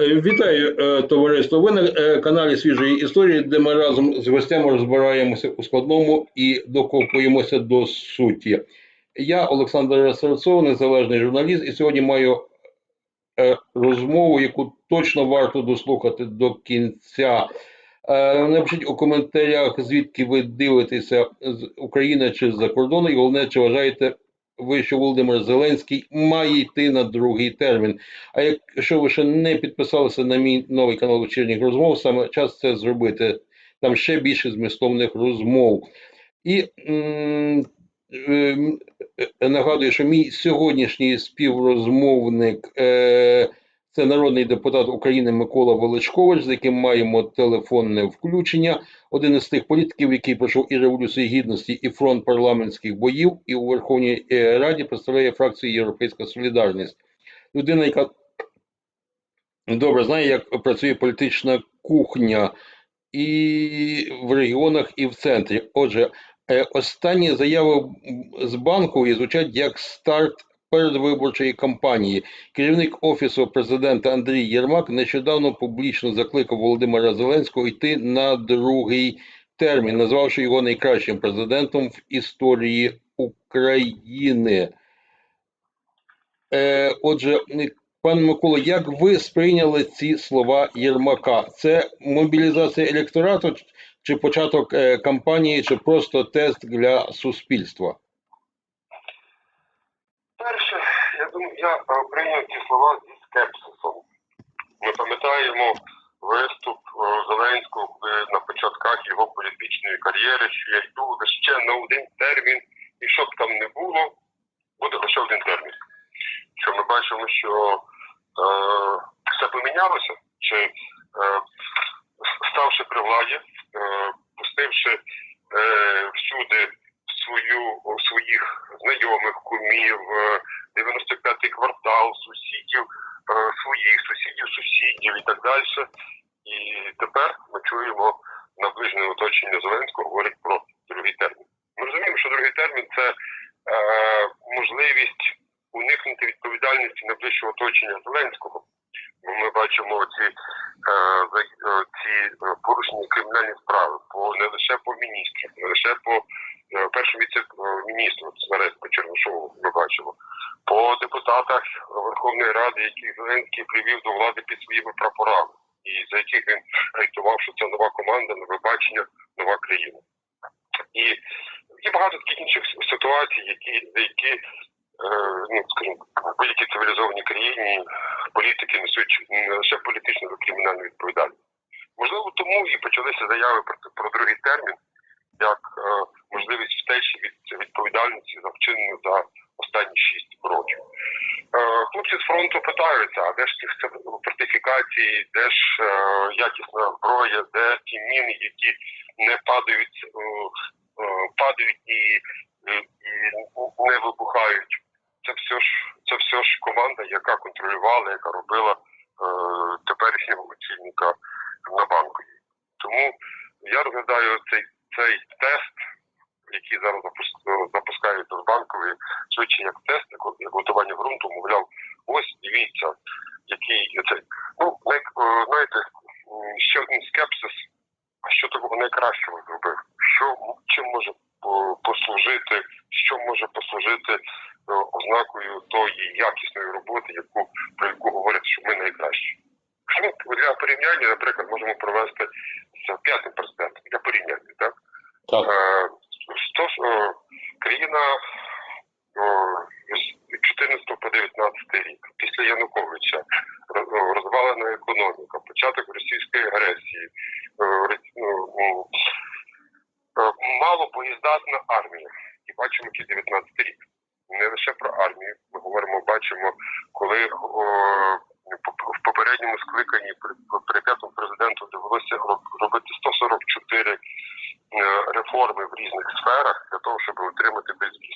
Е, Вітаю, е, товариство. Ви на е, каналі Свіжої історії, де ми разом з гостями розбираємося у складному і докопуємося до суті. Я Олександр Серцов, незалежний журналіст, і сьогодні маю розмову, яку точно варто дослухати до кінця. Напишіть у коментарях, звідки ви дивитеся з України чи з-за кордону, і головне, чи вважаєте ви, що Володимир Зеленський має йти на другий термін. А якщо ви ще не підписалися на мій новий канал вечірніх розмов, саме час це зробити. Там ще більше змістовних розмов. І м, ем, е, нагадую, що мій сьогоднішній співрозмовник е, це народний депутат України Микола Величкович, з яким маємо телефонне включення. Один із тих політиків, який пройшов і Революцію Гідності, і фронт парламентських боїв, і у Верховній е, Раді представляє фракцію Європейська Солідарність. Людина, яка добре знає, як працює політична кухня і в регіонах, і в центрі. Отже, е, останні заяви з банку звучать як старт передвиборчої кампанії. Керівник офісу президента Андрій Єрмак нещодавно публічно закликав Володимира Зеленського йти на другий термін, назвавши його найкращим президентом в історії України. Е, отже, пане Микола, як ви сприйняли ці слова Єрмака? Це мобілізація електорату чи початок е, кампанії, чи просто тест для суспільства? Я е, прийняв ці слова зі скепсисом. Ми пам'ятаємо виступ е, Зеленського на початках його політичної кар'єри, що я йду лише на один термін, і щоб там не було, буде лише один термін. Що ми бачимо, що е, все помінялося, чи е, ставши при владі, е, пустивши е, всюди свою своїх знайомих, кумів, е, 95-й квартал, сусідів, е, своїх сусідів, сусідів і так далі. І тепер ми чуємо наближене оточення Зеленського говорить про другий термін. Ми розуміємо, що другий термін це е, можливість уникнути відповідальності найближчого оточення Зеленського. Бо ми бачимо ці, е, е, ці е, порушені кримінальні справи по не лише по міністрах, не лише по першому віце-міністру зараз по Чернишову ми бачимо, по депутатах Верховної Ради, яких Зеленський привів до влади під своїми прапорами, і за яких він агітував, що це нова команда, нове бачення, нова країна. І є багато таких інших ситуацій, які, за які е, ну, скажімо, в будь-якій цивілізованій країні політики несуть не лише політичну, але кримінальну відповідальність. Можливо, тому і почалися заяви про, про другий термін, як е, можливість втечі від відповідальності за вчинену за останні шість років. Е, хлопці з фронту питаються, а де ж ті фортифікації, де ж е, якісна зброя, де ті міни, які не падають, е, падають і, і, не вибухають. Це все ж це все ж команда, яка контролювала, яка робила теперішнього очільника на банку. Тому я розглядаю цей цей тест, який зараз запуск- запускають з швидше як тест, як, готування ґрунту, мовляв, ось дивіться, який цей. Ну, най, е, знаєте, ще один скепсис, що такого найкращого зробив? Що чим може послужити, що може послужити е, ознакою тої якісної роботи, яку про яку говорять, що ми найкращі. Ну, для порівняння, наприклад, можемо провести з п'ятим президентом для порівняння, так? Так. Е, Сто, е, країна о, з 14 по 19 рік, після Януковича, роз- розвалена економіка, початок російської агресії, е, ну, е, мало боєздатна армія. І бачимо, який 19 рік. Не лише про армію. Ми говоримо, бачимо, коли о, в попередньому скликанні при, п'ятому президенту довелося роб- робити 144 е, реформи в різних сферах для того, щоб отримати безвіз.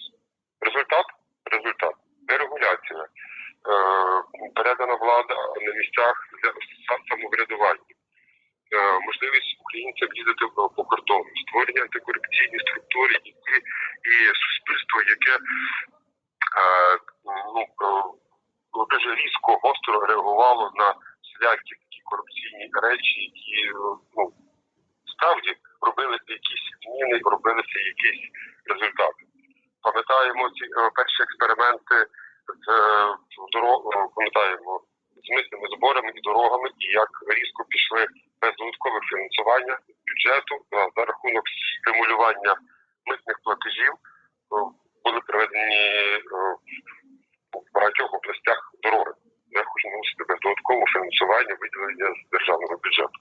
Місцях для сам- самоврядування, е, можливість українцям їздити по кордону, створення антикорупційні структури, які і суспільство, яке е, ну, е, дуже різко гостро реагувало на всілякі такі корупційні речі, які ну, справді робилися якісь зміни, робилися якісь результати. Пам'ятаємо ці перші експерименти з дорог, е, пам'ятаємо з митними зборами і дорогами, і як різко пішли без додаткових фінансування бюджету е, за рахунок стимулювання митних платежів. е, Були проведені е, в багатьох областях дороги, де хоч мусити без додаткового фінансування виділення з державного бюджету.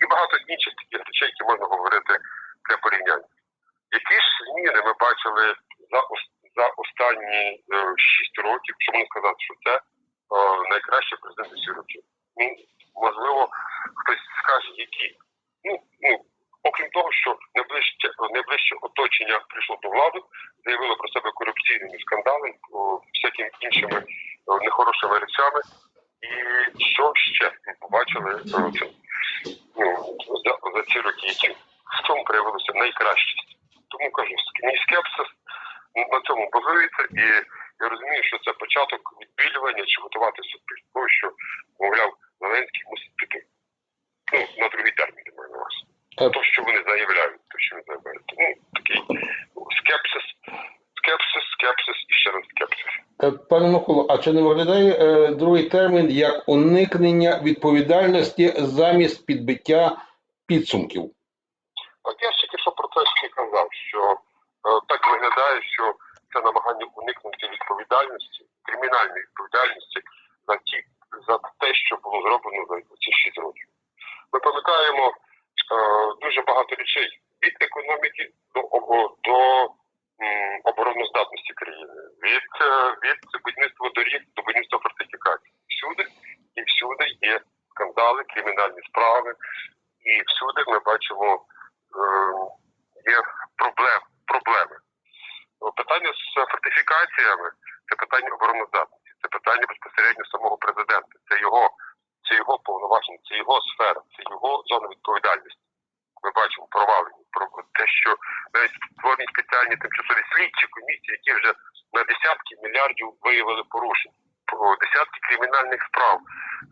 І багато інших таких речей, які можна говорити для порівняння. Які ж зміни ми бачили за, за останні е, 6 років, щоб не сказати, що це е, найкращий президент усіх років? Ну, можливо, хтось скаже, які. Ну, ну, окрім того, що найближче, найближче оточення прийшло до влади, заявило про себе корупційними скандалами, всякими іншими нехорошими речами. І що ще ми побачили ну, за, за ці роки, які в чому проявилося найкращість. Тому кажу, мій скепсис на цьому базується, і я розумію, що це початок відбілювання чи готуватися до того, що, мовляв, Зеленський мусить піти. Ну, на другий термін, я маю на. Е, То, що вони заявляють, то, що вони заявляють. Тому такий скепсис, скепсис, скепсис і ще раз скепсис. Е, Пане Миколо, а чи не виглядає е, другий термін як уникнення відповідальності замість підбиття підсумків? От я ж тільки що про це ще казав, що е, так виглядає, що відповідальності, кримінальної відповідальності за ті за те, що було зроблено за ці 6 років. Ми пам'ятаємо е, дуже багато речей від економіки до до м, обороноздатності країни, від, е, від будівництва доріг до будівництва фортифікацій. Всюди і всюди є скандали, кримінальні справи, і всюди ми бачимо е, є проблем, проблеми. Питання з фортифікаціями це питання обороноздатності, це питання безпосередньо самого президента. Це його, це його повноваження, це його сфера, це його зона відповідальності. Ми бачимо провалені про те, що навіть створені спеціальні тимчасові слідчі комісії, які вже на десятки мільярдів виявили порушень, про десятки кримінальних справ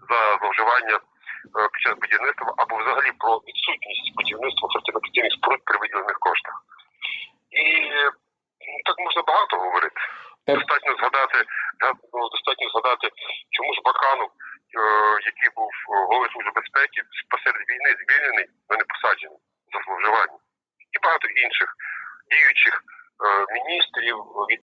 за зловживання е, під час будівництва або взагалі про відсутність будівництва фортифікаційних споруд при виділених коштах. І е, так можна багато говорити. Е. Достатньо hace